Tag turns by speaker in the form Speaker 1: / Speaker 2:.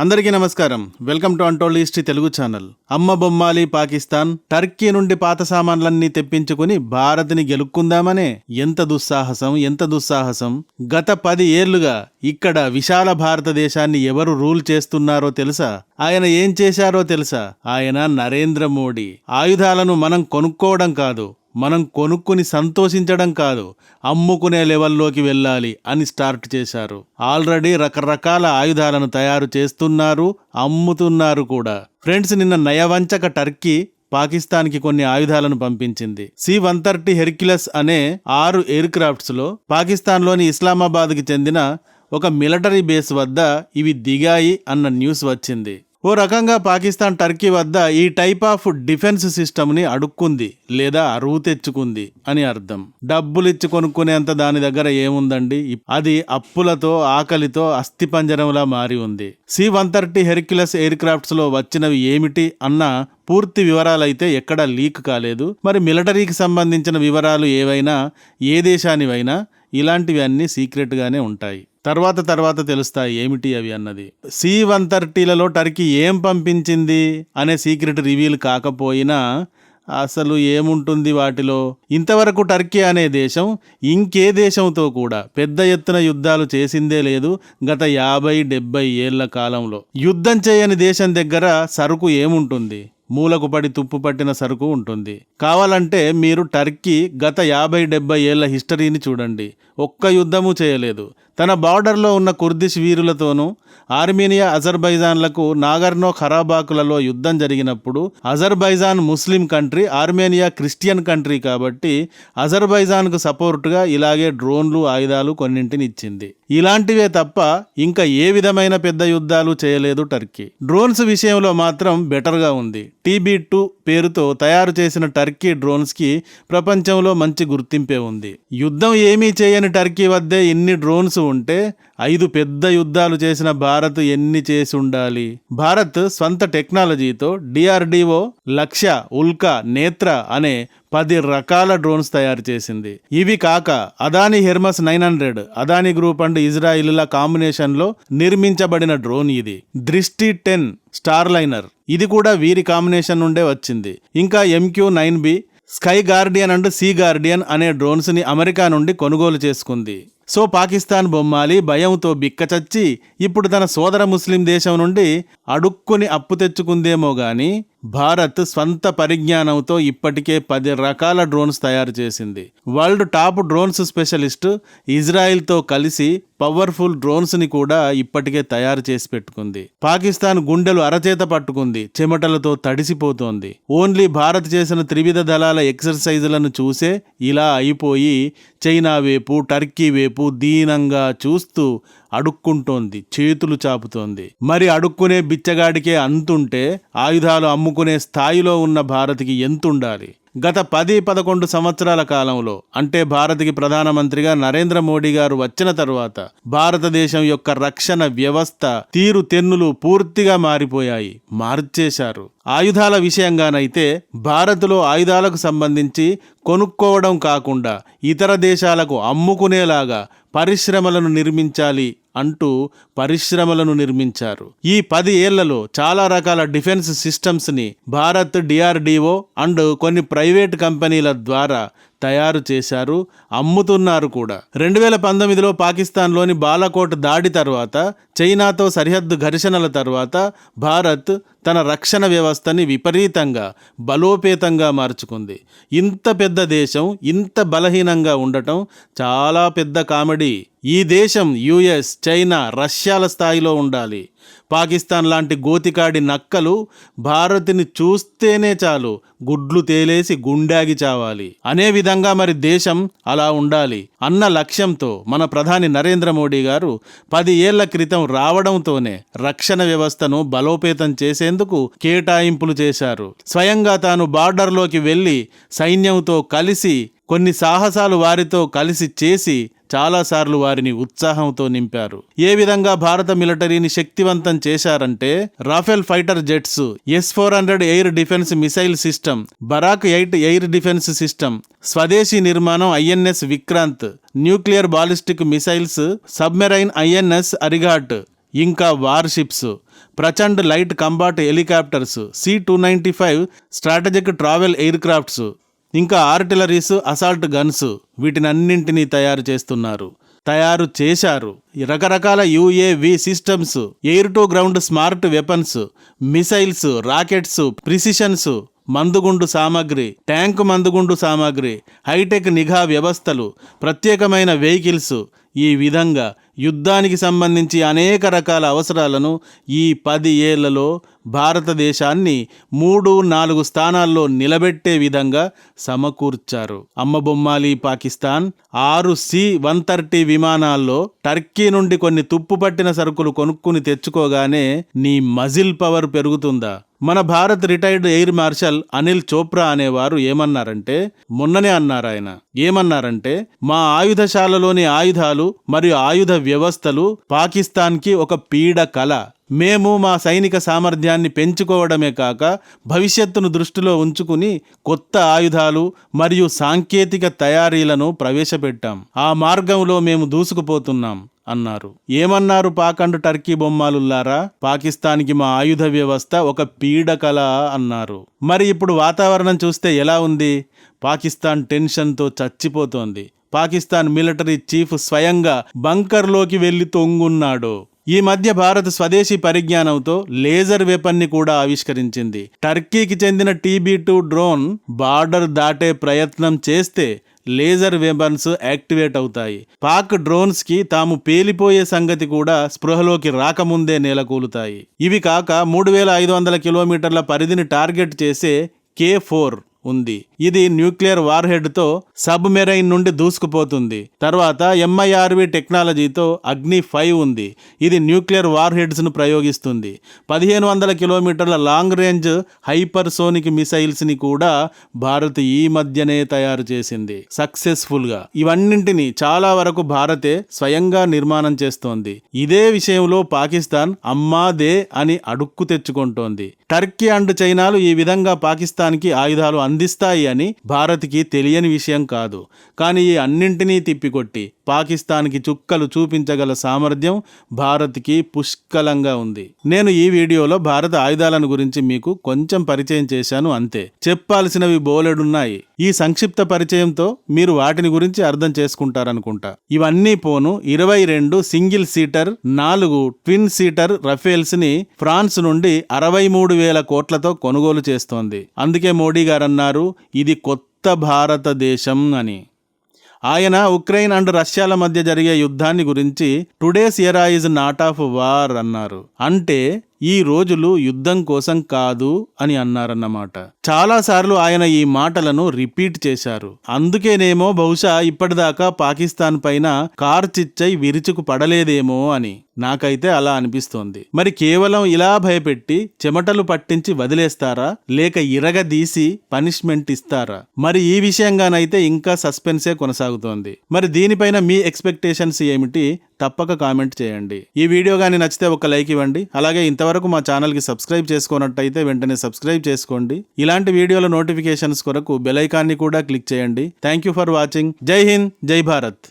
Speaker 1: అందరికీ నమస్కారం. Welcome to untold history Telugu channel. అమ్మ బొమ్మాలి పాకిస్తాన్ టర్కీ నుండి పాత సామాన్లన్నీ తెప్పించుకుని భారత్ని గెలుక్కుందామనే ఎంత దుస్సాహసం ఎంత దుస్సాహసం. గత పది ఏళ్ళుగా ఇక్కడ విశాల భారతదేశాన్ని ఎవరు రూల్ చేస్తున్నారో తెలుసా? ఆయన ఏం చేశారో తెలుసా? ఆయన నరేంద్ర మోడీ. ఆయుధాలను మనం కొనుక్కోవడం కాదు మనం కొనుక్కుని సంతోషించడం కాదు అమ్ముకునే లెవెల్లోకి వెళ్ళాలి అని స్టార్ట్ చేశారు. ఆల్రెడీ రకరకాల ఆయుధాలను తయారు చేస్తున్నారు అమ్ముతున్నారు కూడా. ఫ్రెండ్స్ నిన్న నయవంచక టర్కీ పాకిస్తాన్కి కొన్ని ఆయుధాలను పంపించింది. సి వన్ థర్టీ హెర్క్యులస్ అనే ఆరు ఎయిర్ క్రాఫ్ట్స్లో పాకిస్తాన్లోని ఇస్లామాబాద్కి చెందిన ఒక మిలిటరీ బేస్ వద్ద ఇవి దిగాయి అన్న న్యూస్ వచ్చింది. ఓ రకంగా పాకిస్తాన్ టర్కీ వద్ద ఈ టైప్ ఆఫ్ డిఫెన్స్ సిస్టమ్ని అడుక్కుంది లేదా అరువు తెచ్చుకుంది అని అర్థం. డబ్బులిచ్చి కొనుక్కునేంత దాని దగ్గర ఏముందండి? అది అప్పులతో ఆకలితో అస్థిపంజరంలా మారి ఉంది. C one thirty Hercules air క్రాఫ్ట్స్లో వచ్చినవి ఏమిటి అన్న పూర్తి వివరాలైతే ఎక్కడా లీక్ కాలేదు. మరి మిలిటరీకి సంబంధించిన వివరాలు ఏవైనా ఏ దేశానివైనా ఇలాంటివి అన్నీ సీక్రెట్గానే ఉంటాయి. తర్వాత తర్వాత తెలుస్తాయి ఏమిటి అవి అన్నది. సి వన్ థర్టీలలో టర్కీ ఏం పంపించింది అనే సీక్రెట్ రివీల్ కాకపోయినా అసలు ఏముంటుంది వాటిలో? ఇంతవరకు టర్కీ అనే దేశం ఇంకే దేశంతో కూడా పెద్ద ఎత్తున యుద్ధాలు చేసిందే లేదు గత యాభై డెబ్బై ఏళ్ళ కాలంలో. యుద్ధం చేయని దేశం దగ్గర సరుకు ఏముంటుంది? మూలకు పడి తుప్పు పట్టిన సరుకు ఉంటుంది. కావాలంటే మీరు టర్కీ గత యాభై డెబ్బై ఏళ్ళ హిస్టరీని చూడండి. ఒక్క యుద్ధము చేయలేదు. తన బార్డర్లో ఉన్న కుర్దిష్ వీరులతోనూ ఆర్మేనియా అజర్బైజాన్లకు నాగర్నో ఖరాబాకులలో యుద్ధం జరిగినప్పుడు Azerbaijan Muslim country Armenia Christian country కాబట్టి అజర్బైజాన్కు సపోర్టుగా ఇలాగే డ్రోన్లు ఆయుధాలు కొన్నింటిని ఇచ్చింది. ఇలాంటివే తప్ప ఇంకా ఏ విధమైన పెద్ద యుద్ధాలు చేయలేదు టర్కీ. డ్రోన్స్ విషయంలో మాత్రం బెటర్గా ఉంది. టీబీ టూ పేరుతో తయారు చేసిన టర్కీ డ్రోన్స్కి ప్రపంచంలో మంచి గుర్తింపే ఉంది. యుద్ధం ఏమీ చేయని టర్కీ వద్దే ఇన్ని డ్రోన్స్ ఉంటే ఐదు పెద్ద యుద్ధాలు చేసిన భారత్ ఎన్ని చేసి ఉండాలి? భారత్ స్వంత టెక్నాలజీతో డిఆర్డిఓ లక్ష్య ఉల్కా నేత్ర అనే పది రకాల డ్రోన్స్ తయారు చేసింది. ఇవి కాక Adani Hermes nine hundred Adani group and ఇజ్రాయిల్ల కాంబినేషన్లో నిర్మించబడిన డ్రోన్ ఇది. దృష్టి టెన్ స్టార్ లైనర్ ఇది కూడా వీరి కాంబినేషన్ నుండే వచ్చింది. ఇంకా MQ nine B sky guardian and sea guardian అనే డ్రోన్స్ని అమెరికా నుండి కొనుగోలు చేసుకుంది. సో పాకిస్తాన్ బొమ్మాలి భయంతో బిక్కచచ్చి ఇప్పుడు తన సోదర ముస్లిం దేశం నుండి అడుక్కుని అప్పు తెచ్చుకుందేమో గాని భారత్ స్వంత పరిజ్ఞానంతో ఇప్పటికే పది రకాల డ్రోన్స్ తయారు చేసింది. వరల్డ్ టాప్ డ్రోన్స్ స్పెషలిస్ట్ ఇజ్రాయిల్తో కలిసి పవర్ఫుల్ డ్రోన్స్ని కూడా ఇప్పటికే తయారు చేసి పెట్టుకుంది. పాకిస్తాన్ గుండెలు అరచేత పట్టుకుంది చెమటలతో తడిసిపోతోంది. ఓన్లీ భారత్ చేసిన త్రివిధ దళాల ఎక్సర్సైజులను చూసే ఇలా అయిపోయి చైనా వేపు టర్కీ వైపు దీనంగా చూస్తూ అడుక్కుంటోంది చేతులు చాపుతోంది. మరి అడుక్కునే బిచ్చగాడికే అంతుంటే ఆయుధాలు అమ్ముకునే స్థాయిలో ఉన్న భారత్కి ఎంతుండాలి? గత పది పదకొండు సంవత్సరాల కాలంలో అంటే భారత్కి ప్రధానమంత్రిగా నరేంద్ర మోడీ గారు వచ్చిన తరువాత భారతదేశం యొక్క రక్షణ వ్యవస్థ తీరు తెన్నులు పూర్తిగా మారిపోయాయి మార్చేశారు. ఆయుధాల విషయంగానైతే భారత్లో ఆయుధాలకు సంబంధించి కొనుక్కోవడం కాకుండా ఇతర దేశాలకు అమ్ముకునేలాగా పరిశ్రమలను నిర్మించాలి అంటూ పరిశ్రమలను నిర్మించారు. ఈ పది ఏళ్ళలో చాలా రకాల డిఫెన్స్ సిస్టమ్స్ని భారత్ డిఆర్డిఓ అండ్ కొన్ని ప్రైవేట్ కంపెనీల ద్వారా తయారు చేశారు అమ్ముతున్నారు కూడా. రెండు వేల పంతొమ్మిదిలో పాకిస్తాన్లోని బాలకోట్ దాడి తర్వాత చైనాతో సరిహద్దు ఘర్షణల తర్వాత భారత్ తన రక్షణ వ్యవస్థని విపరీతంగా బలోపేతంగా మార్చుకుంది. ఇంత పెద్ద దేశం ఇంత బలహీనంగా ఉండటం చాలా పెద్ద కామెడీ. ఈ దేశం యుఎస్ చైనా రష్యాల స్థాయిలో ఉండాలి. పాకిస్తాన్ లాంటి గోతికాడి నక్కలు భారత్ని చూస్తేనే చాలు గుడ్లు తేలేసి గుండాగి చావాలి. అనే విధంగా మరి దేశం అలా ఉండాలి అన్న లక్ష్యంతో మన ప్రధాని నరేంద్ర మోడీ గారు పది ఏళ్ళ క్రితం రావడంతోనే రక్షణ వ్యవస్థను బలోపేతం చేసేందుకు కేటాయింపులు చేశారు. స్వయంగా తాను బార్డర్లోకి వెళ్ళి సైన్యంతో కలిసి కొన్ని సాహసాలు వారితో కలిసి చేసి చాలాసార్లు వారిని ఉత్సాహంతో నింపారు. ఏ విధంగా భారత మిలిటరీని శక్తివంతం చేశారంటే Rafale fighter jets S four hundred air defence missile system Barak eight air defence system స్వదేశీ నిర్మాణం INS Vikrant nuclear ballistic missiles submarine INS Arighat ఇంకా warships Prachand light combat helicopters C two ninety five strategic travel air crafts ఇంకా artilleries assault guns వీటినన్నింటినీ తయారు చేస్తున్నారు. తయారు చేశారు. రకరకాల UAV systems air to ground smart weapons missiles rockets precisions మందుగుండు సామాగ్రి tank మందుగుండు సామాగ్రి hitech నిఘా వ్యవస్థలు ప్రత్యేకమైన వెహికల్స్ ఈ విధంగా యుద్ధానికి సంబంధించి అనేక రకాల అవసరాలను ఈ పది ఏళ్ళలో భారతదేశాన్ని మూడు నాలుగు స్థానాల్లో నిలబెట్టే విధంగా సమకూర్చారు. అమ్మబొమ్మాలి పాకిస్తాన్ ఆరు సి వన్ థర్టీ విమానాల్లో టర్కీ నుండి కొన్ని తుప్పుపట్టిన సరుకులు కొనుక్కుని తెచ్చుకోగానే నీ మజిల్ పవర్ పెరుగుతుందా? మన Bharat retired air marshal Anil Chopra అనేవారు ఏమన్నారంటే మొన్ననే అన్నారు ఆయన ఏమన్నారంటే మా ఆయుధశాలలోని ఆయుధాలు మరియు ఆయుధ వ్యవస్థలు పాకిస్తాన్కి ఒక పీడ కళ మేము మా సైనిక సామర్థ్యాన్ని పెంచుకోవడమే కాక భవిష్యత్తును దృష్టిలో ఉంచుకుని కొత్త ఆయుధాలు మరియు సాంకేతిక తయారీలను ప్రవేశపెట్టాం. ఆ మార్గంలో మేము దూసుకుపోతున్నాం అన్నారు. ఏమన్నారు పాకండు టర్కీ బొమ్మాలుల్లారా? పాకిస్తాన్కి మా ఆయుధ వ్యవస్థ ఒక పీడకల అన్నారు. మరి ఇప్పుడు వాతావరణం చూస్తే ఎలా ఉంది? పాకిస్తాన్ టెన్షన్తో చచ్చిపోతోంది. పాకిస్తాన్ మిలిటరీ చీఫ్ స్వయంగా బంకర్లోకి వెళ్ళి తొంగున్నాడు. ఈ మధ్య భారత్ స్వదేశీ పరిజ్ఞానంతో లేజర్ వెపన్ని కూడా ఆవిష్కరించింది. టర్కీకి చెందిన టీబీ టూ డ్రోన్ బార్డర్ దాటే ప్రయత్నం చేస్తే లేజర్ వెపన్స్ యాక్టివేట్ అవుతాయి. పాక్ డ్రోన్స్కి తాము పేలిపోయే సంగతి కూడా స్పృహలోకి రాకముందే నేలకూలుతాయి. ఇవి కాక మూడు వేల ఐదు వందల కిలోమీటర్ల పరిధిని టార్గెట్ చేసే కే ఫోర్ ఉంది. ఇది న్యూక్లియర్ వార్ హెడ్తో సబ్ మెరైన్ నుండి దూసుకుపోతుంది తర్వాత ఎంఐఆర్వి టెక్నాలజీతో అగ్ని ఫైవ్ ఉంది. ఇది న్యూక్లియర్ వార్ హెడ్స్ను ప్రయోగిస్తుంది. పదిహేను వందల కిలోమీటర్ల లాంగ్ రేంజ్ హైపర్సోనిక్ మిసైల్స్ని మిసైల్స్ని కూడా భారత్ ఈ మధ్యనే తయారు చేసింది. సక్సెస్ఫుల్గా ఇవన్నింటిని చాలా వరకు భారతే స్వయంగా నిర్మాణం చేస్తోంది. ఇదే విషయంలో పాకిస్తాన్ అమ్మాదే అని అడుక్కు తెచ్చుకుంటోంది. టర్కీ అండ్ చైనాలు ఈ విధంగా పాకిస్తాన్కి ఆయుధాలు అందిస్తాయి అని భారత్కి తెలియని విషయం కాదు. కానీ ఈ అన్నింటినీ తిప్పికొట్టి పాకిస్తాన్కి చుక్కలు చూపించగల సామర్థ్యం భారత్కి పుష్కలంగా ఉంది. నేను ఈ వీడియోలో భారత ఆయుధాలను గురించి మీకు కొంచెం పరిచయం చేశాను అంతే. చెప్పాల్సినవి బోలెడున్నాయి. ఈ సంక్షిప్త పరిచయంతో మీరు వాటిని గురించి అర్థం చేసుకుంటారనుకుంటా. ఇవన్నీ పోను ఇరవై రెండు సింగిల్ సీటర్ నాలుగు ట్విన్ సీటర్ రఫేల్స్ని ఫ్రాన్స్ నుండి అరవై మూడు వేల కోట్లతో కొనుగోలు చేస్తోంది. అందుకే మోడీ గారు అన్నారు ఇది కొత్త భారతదేశం అని. ఆయన ఉక్రెయిన్ అండ్ రష్యాల మధ్య జరిగే యుద్ధాన్ని గురించి టుడేస్ ఎరా ఇస్ నాట్ ఆఫ్ వార్ అన్నారు. అంటే ఈ రోజులు యుద్ధం కోసం కాదు అని అన్నారన్నమాట. చాలాసార్లు ఆయన ఈ మాటలను రిపీట్ చేశారు. అందుకేనేమో బహుశా ఇప్పటిదాకా పాకిస్తాన్ పైన కార్ చిచ్చై విరుచుకు పడలేదేమో అని. నాకైతే అలా అనిపిస్తోంది. మరి కేవలం ఇలా భయపెట్టి చెమటలు పట్టించి వదిలేస్తారా? లేక ఇరగదీసి పనిష్మెంట్ ఇస్తారా? మరి ఈ విషయంగానైతే ఇంకా సస్పెన్సే కొనసాగుతోంది. మరి దీనిపైన మీ ఎక్స్పెక్టేషన్స్ ఏమిటి? తప్పక కామెంట్ చేయండి. ఈ వీడియో కానీ నచ్చితే ఒక లైక్ ఇవ్వండి. అలాగే ఇంతవరకు మా ఛానల్కి సబ్స్క్రైబ్ చేసుకున్నట్టయితే వెంటనే సబ్స్క్రైబ్ చేసుకోండి. ఇలాంటి వీడియోల నోటిఫికేషన్స్ కొరకు బెలైకాన్ని కూడా క్లిక్ చేయండి. Thank you for watching. జై హింద్ జై భారత్.